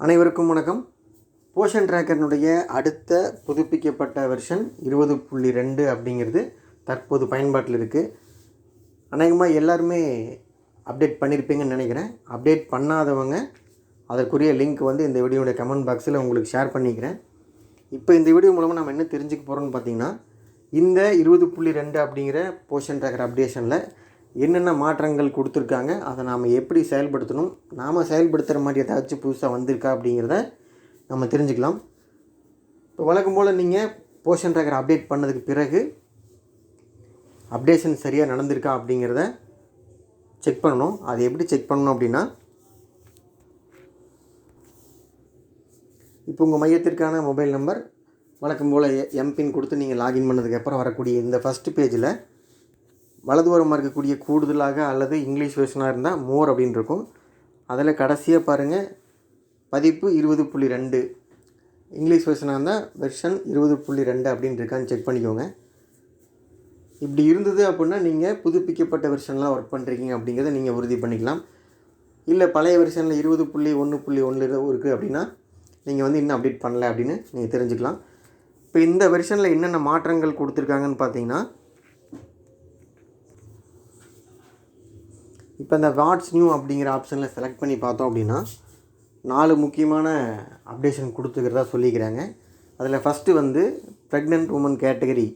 அனைவருக்கும் வணக்கம். போஷன் ட்ராக்கர்னுடைய அடுத்த புதுப்பிக்கப்பட்ட வெர்ஷன் இருபது புள்ளி ரெண்டு அப்படிங்கிறது தற்போது பயன்பாட்டில் இருக்குது அநேகமாக எல்லாருமே அப்டேட் பண்ணியிருப்பீங்கன்னு நினைக்கிறேன். அப்டேட் பண்ணாதவங்க அதற்குரிய லிங்க் வந்து இந்த வீடியோடைய கமெண்ட் பாக்ஸில் உங்களுக்கு ஷேர் பண்ணிக்கிறேன். இப்போ இந்த வீடியோ மூலமாக நம்ம என்ன தெரிஞ்சுக்க போகிறோம்னு பார்த்தீங்கன்னா இந்த இருபது புள்ளி ரெண்டு அப்படிங்கிற போஷன் ட்ராக்கர் அப்டேஷனில் என்னென்ன மாற்றங்கள் கொடுத்துருக்காங்க அதை நாம் எப்படி செயல்படுத்தணும் நாம் செயல்படுத்துகிற மாதிரி ஏதாச்சும் புதுசாக வந்திருக்கா அப்படிங்கிறத நம்ம தெரிஞ்சுக்கலாம். இப்போ வழக்கம் போல் நீங்கள் போஷன் ட்ராக்கர் அப்டேட் பண்ணதுக்கு பிறகு அப்டேஷன் சரியாக நடந்திருக்கா அப்படிங்கிறத செக் பண்ணணும். அது எப்படி செக் பண்ணணும் அப்படின்னா இப்போ உங்கள் மையத்திற்கான மொபைல் நம்பர் வழக்கம் போல் எம்பின் கொடுத்து நீங்கள் லாகின் பண்ணதுக்கப்புறம் வரக்கூடிய இந்த ஃபஸ்ட்டு பேஜில் வலதுபுறமாக இருக்கக்கூடிய கூடுதலாக அல்லது இங்கிலீஷ் வெர்ஷனாக இருந்தால் மோர் அப்படின்னு இருக்கும் அதில் கடைசியாக பாருங்கள் பதிப்பு இருபது புள்ளி ரெண்டு. இங்கிலீஷ் வெர்ஷனாக இருந்தால் வெர்ஷன் இருபது புள்ளி ரெண்டு அப்படின்னு இருக்கான்னு செக் பண்ணிக்கோங்க. இப்படி இருந்தது அப்படின்னா நீங்கள் புதுப்பிக்கப்பட்ட வெர்ஷன்லாம் ஒர்க் பண்ணுறீங்க அப்படிங்கிறத நீங்கள் உறுதி பண்ணிக்கலாம். இல்லை பழைய வெர்ஷனில் இருபது புள்ளி ஒன்று புள்ளி ஒன்று இருக்குது அப்படின்னா நீங்கள் வந்து இன்னும் அப்டேட் பண்ணல அப்படின்னு நீங்கள் தெரிஞ்சுக்கலாம். இப்போ இந்த வெர்ஷனில் என்னென்ன மாற்றங்கள் கொடுத்துருக்காங்கன்னு பார்த்தீங்கன்னா இப்போ இந்த வாட்ஸ் நியூ அப்படிங்கிற ஆப்ஷனில் செலக்ட் பண்ணி பார்த்தோம் அப்படின்னா நாலு முக்கியமான அப்டேஷன் கொடுத்துக்கிறதா சொல்லிக்கிறாங்க. அதில் ஃபஸ்ட்டு வந்து ப்ரெக்னென்ட் உமன் கேட்டகரி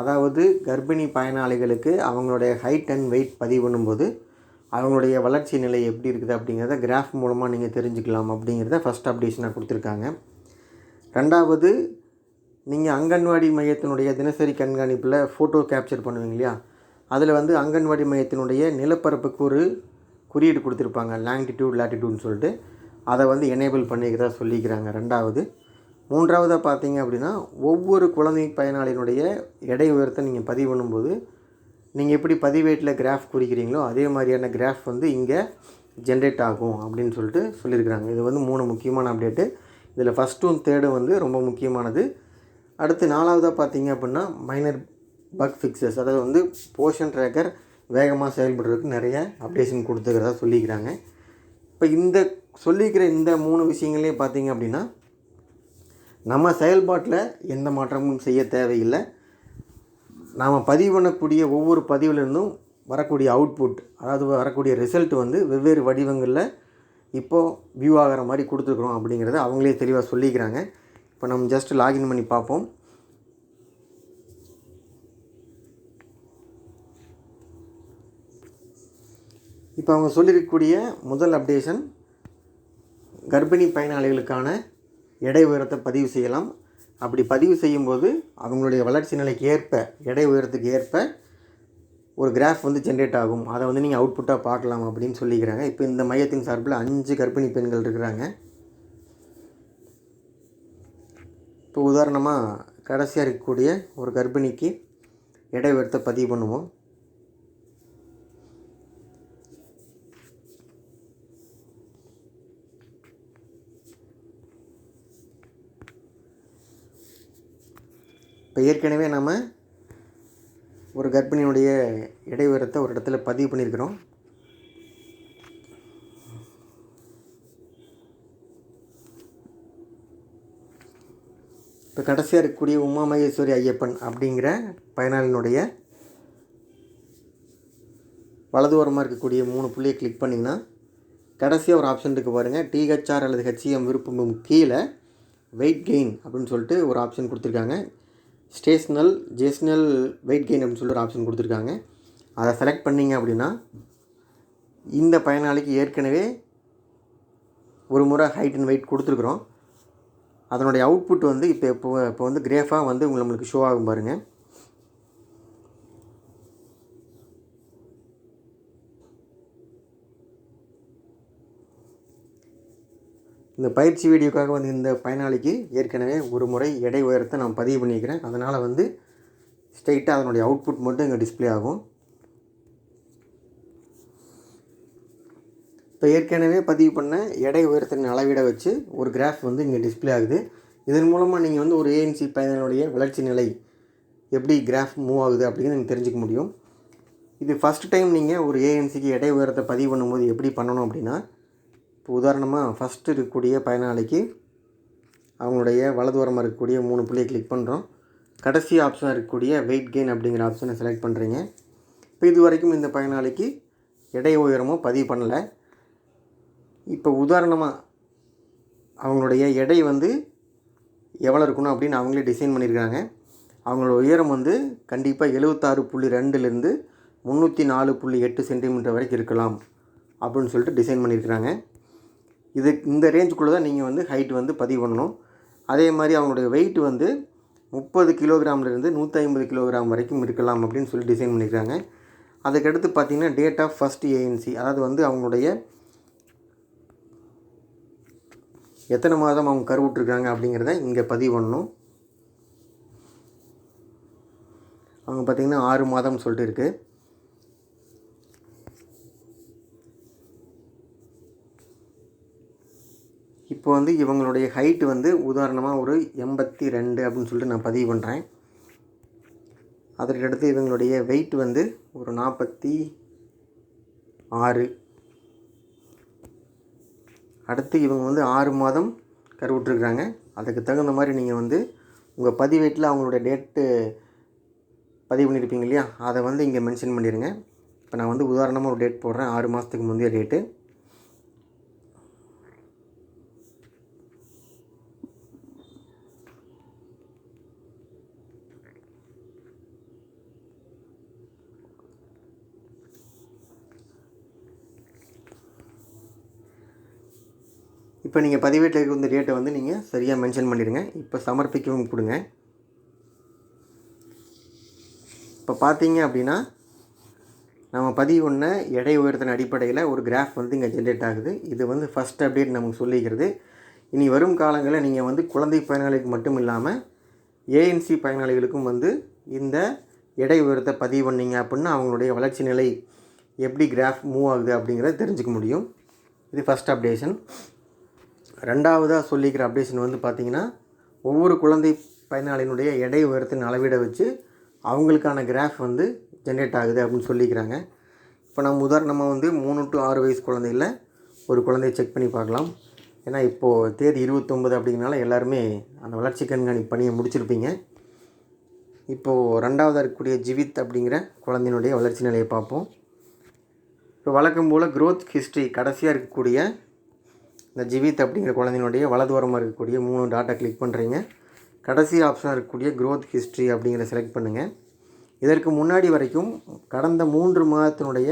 அதாவது கர்ப்பிணி பயனாளிகளுக்கு அவங்களுடைய ஹைட் அண்ட் வெயிட் பதிவு பண்ணும்போது அவங்களுடைய வளர்ச்சி நிலை எப்படி இருக்குது அப்படிங்கிறத கிராஃப் மூலமாக நீங்கள் தெரிஞ்சுக்கலாம் அப்படிங்கிறத ஃபஸ்ட் அப்டேஷனாக கொடுத்துருக்காங்க. ரெண்டாவது நீங்கள் அங்கன்வாடி மையத்தினுடைய தினசரி கண்காணிப்பில் ஃபோட்டோ கேப்சர் பண்ணுவீங்க இல்லையா? அதில் வந்து அங்கன்வாடி மையத்தினுடைய நிலப்பரப்புக்கு ஒரு குறியீடு கொடுத்துருப்பாங்க. லாங்கிடியூட் லேட்டிடியூட்னு சொல்லிட்டு. அதை வந்து எனேபிள் பண்ணிக்கிறதா சொல்லிக்கிறாங்க ரெண்டாவது. மூன்றாவதாக பார்த்தீங்க அப்படின்னா ஒவ்வொரு குழந்தை பயனாளியினுடைய எடை உயரத்தை நீங்கள் பதிவு பண்ணும்போது நீங்கள் எப்படி பதிவேட்டில் கிராஃப் குறிக்கிறீங்களோ அதே மாதிரியான கிராஃப் வந்து இங்கே ஜென்ரேட் ஆகும் அப்படின்னு சொல்லிட்டு சொல்லியிருக்கிறாங்க. இது வந்து மூணு முக்கியமான அப்டேட்டு இதில் ஃபஸ்ட்டும் தேர்டும் வந்து ரொம்ப முக்கியமானது. அடுத்து நாலாவதாக பார்த்தீங்க அப்படின்னா மைனர் பக் ஃபிக்சஸ் அதாவது வந்து போர்ஷன் ட்ராக்கர் வேகமாக செயல்படுறதுக்கு நிறைய அப்டேஷன் கொடுத்துக்கிறதா சொல்லிக்கிறாங்க. இப்போ இந்த சொல்லிக்கிற இந்த மூணு விஷயங்களையும் பார்த்தீங்க அப்படின்னா நம்ம செயல்பாட்டில் எந்த மாற்றமும் செய்ய தேவையில்லை. நாம் பதிவு பண்ணக்கூடிய ஒவ்வொரு பதிவிலிருந்தும் வரக்கூடிய அவுட்புட் அதாவது வரக்கூடிய ரிசல்ட் வந்து வெவ்வேறு வடிவங்களில் இப்போது வியூ ஆகிற மாதிரி கொடுத்துருக்குறோம் அப்படிங்கிறத அவங்களே தெளிவாக சொல்லிக்கிறாங்க. இப்போ நம்ம ஜஸ்ட் லாகின் பண்ணி பார்ப்போம். இப்போ அவங்க சொல்லியிருக்கக்கூடிய முதல் அப்டேஷன் கர்ப்பிணி பயனாளிகளுக்கான எடை உயரத்தை பதிவு செய்யலாம். அப்படி பதிவு செய்யும்போது அவங்களுடைய வளர்ச்சி நிலைக்கு ஏற்ப எடை உயரத்துக்கு ஏற்ப ஒரு கிராஃப் வந்து ஜென்ரேட் ஆகும். அதை வந்து நீங்கள் அவுட்புட்டாக பார்க்கலாம் அப்படின்னு சொல்லிக்கிறாங்க. இப்போ இந்த மையத்தின் சார்பில் அஞ்சு கர்ப்பிணி பெண்கள் இருக்கிறாங்க. இப்போ உதாரணமாக கடைசியாக இருக்கக்கூடிய ஒரு கர்ப்பிணிக்கு எடை உயரத்தை பதிவு பண்ணுவோம். இப்போ ஏற்கனவே நம்ம ஒரு கர்ப்பிணியுடைய இடை உயரத்தை ஒரு இடத்துல பதிவு பண்ணியிருக்கிறோம். இப்போ கடைசியாக இருக்கக்கூடிய உமா மகேஸ்வரி ஐயப்பன் அப்படிங்கிற பயனாளினுடைய வலதுஓரமாக இருக்கக்கூடிய மூணு புள்ளியை கிளிக் பண்ணிங்கன்னா கடைசியாக ஒரு ஆப்ஷன் இருக்குது பாருங்கள் டிஹெச்ஆர் அல்லது ஹெச்இஎம் விருப்பம் கீழே வெயிட் கெயின் அப்படின்னு சொல்லிட்டு ஒரு ஆப்ஷன் கொடுத்துருக்காங்க. ஸ்டேஷ்னல் ஜேஷ்னல் வெயிட் கெயின் அப்படின்னு சொல்லிட்டு ஒரு ஆப்ஷன் கொடுத்துருக்காங்க. அதை செலக்ட் பண்ணிங்க அப்படின்னா இந்த பயனாளிக்கு ஏற்கனவே ஒரு முறை ஹைட் அண்ட் வெயிட் கொடுத்துருக்குறோம். அதனுடைய அவுட்புட் வந்து இப்போ இப்போ இப்போ வந்து கிரேஃபாக வந்து உங்களுக்கு ஷோ ஆகும் பாருங்கள் இந்த பயிற்சி வீடியோக்காக வந்து இந்த பயனாளிக்கு ஏற்கனவே ஒரு முறை எடை உயரத்தை நான் பதிவு பண்ணியிருக்கிறேன் அதனால் வந்து ஸ்ட்ரெயிட்டாக அதனுடைய அவுட்புட் மட்டும் இங்கே டிஸ்பிளே ஆகும். இப்போ ஏற்கனவே பதிவு பண்ண எடை உயரத்தின் அளவிட வச்சு ஒரு கிராஃப் வந்து இங்கே டிஸ்பிளே ஆகுது. இதன் மூலமாக நீங்கள் வந்து ஒரு ஏஎன்சி பயனாளுடைய வளர்ச்சி நிலை எப்படி கிராஃப் மூவ் ஆகுது அப்படிங்கிறது நீங்கள் தெரிஞ்சுக்க முடியும். இது ஃபஸ்ட் டைம் நீங்கள் ஒரு ஏஎன்சிக்கு எடை உயரத்தை பதிவு பண்ணும்போது எப்படி பண்ணணும் அப்படின்னா இப்போ உதாரணமாக ஃபஸ்ட்டு இருக்கக்கூடிய பயனாளிக்கு அவங்களுடைய வலதுவரமாக இருக்கக்கூடிய மூணு புள்ளியை கிளிக் பண்ணுறோம் கடைசி ஆப்ஷனாக இருக்கக்கூடிய வெயிட் கெயின் அப்படிங்கிற ஆப்ஷனை செலக்ட் பண்ணுறீங்க இப்போ இது வரைக்கும் இந்த பயனாளிக்கு எடை உயரமோ பதிவு பண்ணலை. இப்போ உதாரணமாக அவங்களுடைய எடை வந்து எவ்வளோ இருக்கணும் அப்படின்னு அவங்களே டிசைன் பண்ணியிருக்காங்க. அவங்களோட உயரம் வந்து கண்டிப்பாக எழுபத்தாறு புள்ளி ரெண்டுலேருந்து முந்நூற்றி நாலு புள்ளி எட்டு சென்டிமீட்டர் வரைக்கும் இருக்கலாம் அப்படின்னு சொல்லிட்டு டிசைன் பண்ணியிருக்கிறாங்க. இது இந்த ரேஞ்சுக்குள்ளே தான் நீங்கள் வந்து ஹைட் வந்து பதிவு பண்ணணும். அதே மாதிரி அவங்களுடைய வெயிட் வந்து முப்பது கிலோகிராம்லேருந்து நூற்றி ஐம்பது கிலோகிராம் வரைக்கும் இருக்கலாம் அப்படின்னு சொல்லி டிசைன் பண்ணியிருக்காங்க அதுக்கடுத்து பார்த்தீங்கன்னா டேட் ஆஃப் ஃபஸ்ட் ஏஎன்சி அதாவது வந்து அவங்களுடைய எத்தனை மாதம் அவங்க கருவுட்ருக்காங்க அப்படிங்கிறத இங்கே பதிவு பண்ணணும். அவங்க பார்த்திங்கன்னா ஆறு மாதம் சொல்லிட்டு இருக்குது இப்போ வந்து இவங்களுடைய ஹைட்டு வந்து உதாரணமாக ஒரு எண்பத்தி ரெண்டு அப்படின்னு சொல்லிட்டு நான் பதிவு பண்ணுறேன் அதற்கடுத்து இவங்களுடைய வெயிட் வந்து ஒரு நாற்பத்தி ஆறு. அடுத்து இவங்க வந்து ஆறு மாதம் கருவுட்ருக்குறாங்க அதுக்கு தகுந்த மாதிரி நீங்கள் வந்து உங்கள் பதிவேட்டில் அவங்களுடைய டேட்டு பதிவு பண்ணியிருப்பீங்க இல்லையா? அதை வந்து இங்கே மென்ஷன் பண்ணிடுங்க இப்போ நான் வந்து உதாரணமாக ஒரு டேட் போடுறேன். ஆறு மாதத்துக்கு முந்தைய டேட்டு இப்போ நீங்கள் பதிவேட்டில் இருக்க இந்த டேட்டை வந்து நீங்கள் சரியாக மென்ஷன் பண்ணிடுங்க. இப்போ சமர்ப்பிக்கவும் கொடுங்க. இப்போ பார்த்தீங்க அப்படின்னா நம்ம பதிவு பண்ண எடை உயரத்தின் அடிப்படையில் ஒரு கிராஃப் வந்து இங்கே ஜென்ரேட் ஆகுது. இது வந்து ஃபஸ்ட் அப்டேட் நமக்கு சொல்லிக்கிறது. இனி வரும் காலங்களில் நீங்கள் வந்து குழந்தை பயனாளிகளுக்கு மட்டும் இல்லாமல் ஏஎன்சி பயனாளிகளுக்கும் வந்து இந்த எடை உயரத்தை பதிவு பண்ணீங்க அப்படின்னா அவங்களுடைய வளர்ச்சி நிலை எப்படி கிராஃப் மூவ் ஆகுது அப்படிங்கிறத தெரிஞ்சுக்க முடியும். இது ஃபஸ்ட் அப்டேஷன் ரெண்டாவதாக சொல்லிக்கிற அப்டேஷன் வந்து பார்த்திங்கன்னா ஒவ்வொரு குழந்தை பயனாளியினுடைய எடை உயரத்தின் அளவீடை வச்சு அவங்களுக்கான கிராஃப் வந்து ஜென்ரேட் ஆகுது அப்படின்னு சொல்லிக்கிறாங்க. இப்போ நம்ம உதாரணமாக வந்து மூணு டு ஆறு வயசு குழந்தையில் ஒரு குழந்தைய செக் பண்ணி பார்க்கலாம். ஏன்னா இப்போது தேதி இருபத்தொம்பது அப்படிங்கிறனால எல்லாருமே அந்த வளர்ச்சி கண்காணிப்பு பணியை முடிச்சிருப்பீங்க. இப்போது ரெண்டாவதாக இருக்கக்கூடிய ஜிவித் அப்படிங்கிற குழந்தையினுடைய வளர்ச்சி நிலையை பார்ப்போம். இப்போ வழக்கம் போல் க்ரோத் ஹிஸ்ட்ரி கடைசியாக இருக்கக்கூடிய இந்த ஜிவித் அப்படிங்கிற குழந்தையினுடைய வலதுவரமாக இருக்கக்கூடிய மூணு டாட்டா கிளிக் பண்ணுறீங்க கடைசி ஆப்ஷனாக இருக்கக்கூடிய க்ரோத் ஹிஸ்ட்ரி அப்படிங்கிறத செலக்ட் பண்ணுங்கள் இதற்கு முன்னாடி வரைக்கும் கடந்த மூன்று மாதத்தினுடைய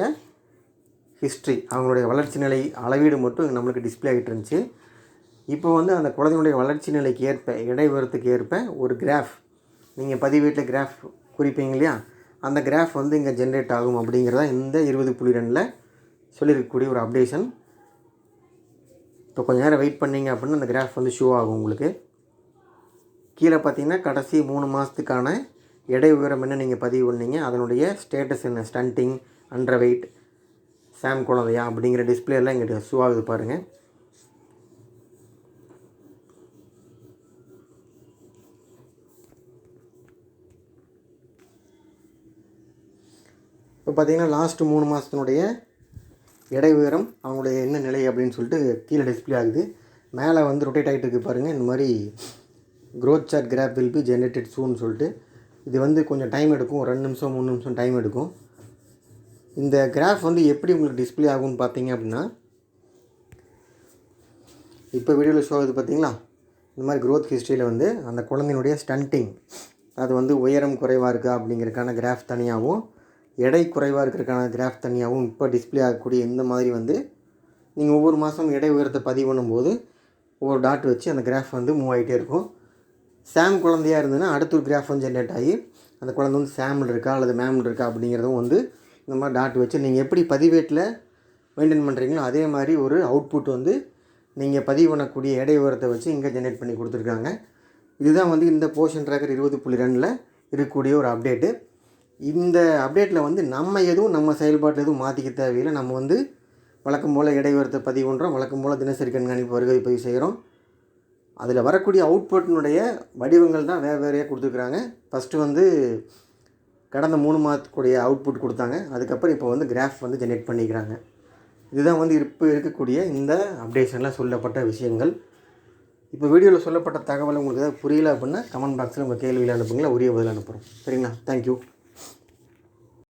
ஹிஸ்ட்ரி அவங்களுடைய வளர்ச்சி நிலை அளவீடு மட்டும் நம்மளுக்கு டிஸ்பிளே ஆகிட்டு இருந்துச்சு. இப்போ வந்து அந்த குழந்தையுடைய வளர்ச்சி நிலைக்கு ஏற்ப இடைவரத்துக்கு ஏற்ப ஒரு கிராஃப் நீங்கள் பதிவீட்டில் கிராஃப் குறிப்பீங்க இல்லையா? அந்த கிராஃப் வந்து இங்கே ஜென்ரேட் ஆகும் அப்படிங்கிறதா இந்த இருபது புள்ளி ரெண்டில் சொல்லியிருக்கக்கூடிய ஒரு அப்டேஷன் இப்போ கொஞ்ச நேரம் வெயிட் பண்ணிங்க அப்படின்னா அந்த கிராஃப் வந்து ஷோ ஆகும் உங்களுக்கு. கீழே பார்த்தீங்கன்னா கடைசி மூணு மாதத்துக்கான எடை உயரம் என்ன நீங்கள் பதிவு பண்ணீங்க? அதனுடைய ஸ்டேட்டஸ் என்ன? ஸ்டண்டிங் அண்டர் வெயிட் சாம் குழந்தையா அப்படிங்கிற டிஸ்பிளேலாம் இங்கே ஷோ ஆகுது பாருங்கள் இப்போ பார்த்தீங்கன்னா லாஸ்ட்டு மூணு மாதத்தினுடைய எடை உயரம் அவங்களுடைய என்ன நிலை அப்படின்னு சொல்லிட்டு கீழே டிஸ்பிளே ஆகுது. மேலே வந்து ரொட்டேட் ஆகிட்டு இருக்கு பாருங்கள் இந்த மாதிரி growth chart graph will be generated சூன்னு சொல்லிட்டு. இது வந்து கொஞ்சம் டைம் எடுக்கும். ஒரு ரெண்டு நிமிஷம் மூணு நிமிஷம் டைம் எடுக்கும். இந்த கிராஃப் வந்து எப்படி உங்களுக்கு டிஸ்பிளே ஆகும்னு பார்த்தீங்க அப்படின்னா இப்போ வீடியோவில் ஷோ இது பார்த்தீங்களா? இந்த மாதிரி க்ரோத் ஹிஸ்ட்ரியில் வந்து அந்த குழந்தையினுடைய ஸ்டண்டிங் அது வந்து உயரம் குறைவாக இருக்கா அப்படிங்கிறதுக்கான கிராஃப் தனியாகவும் எடை குறைவாக இருக்கிறதுக்கான கிராஃப் தனியாகவும் இப்போ டிஸ்பிளே ஆகக்கூடிய இந்த மாதிரி வந்து நீங்கள் ஒவ்வொரு மாதம் எடை உயரத்தை பதிவு பண்ணும்போது ஒவ்வொரு டாட் வச்சு அந்த கிராஃப் வந்து மூவ் ஆகிட்டே இருக்கும். சாம் குழந்தையாக இருந்ததுன்னா அடுத்த ஒரு கிராஃப் வந்து ஜென்ரேட் ஆகி அந்த குழந்தை வந்து சாமில் இருக்கா அல்லது மேமில் இருக்கா அப்படிங்கிறதும் வந்து இந்த மாதிரி டாட் வச்சு நீங்கள் எப்படி பதிவேட்டில் மெயின்டைன் பண்ணுறீங்களோ அதே மாதிரி ஒரு அவுட்புட் வந்து நீங்கள் பதிவு பண்ணக்கூடிய எடை உயரத்தை வச்சு இங்கே ஜென்ரேட் பண்ணி கொடுத்துருக்காங்க. இதுதான் வந்து இந்த போர்ஷன் ட்ராக்கர் இருபது புள்ளி ரெண்டில் இருக்கக்கூடிய ஒரு அப்டேட்டு இந்த அப்டேட்டில் வந்து நம்ம எதுவும் நம்ம செயல்பாட்டில் எதுவும் மாற்றிக்க தேவையில்லை. நம்ம வந்து வழக்கம் போல் இடைவரத்தை பதிவு பண்ணுறோம் வழக்கம் போல் தினசரி கண்காணிப்பு வருகை பதிவு செய்கிறோம் அதில் வரக்கூடிய அவுட்புட்டினுடைய வடிவங்கள் தான் வேறு வேறையாக கொடுத்துருக்குறாங்க. ஃபஸ்ட்டு வந்து கடந்த மூணு மாதத்துக்குடைய அவுட்புட் கொடுத்தாங்க. அதுக்கப்புறம் இப்போ வந்து கிராஃப் வந்து ஜென்ரேட் பண்ணிக்கிறாங்க. இதுதான் வந்து இப்போ இருக்கக்கூடிய இந்த அப்டேஷனில் சொல்லப்பட்ட விஷயங்கள். இப்போ வீடியோவில் சொல்லப்பட்ட தகவல் உங்களுக்கு ஏதாவது புரியல அப்படின்னா கமெண்ட் பாக்ஸில் உங்கள் கேள்வியில் அனுப்புங்களா உரிய பதில் அனுப்புகிறோம் சரிங்களா? தேங்க்யூ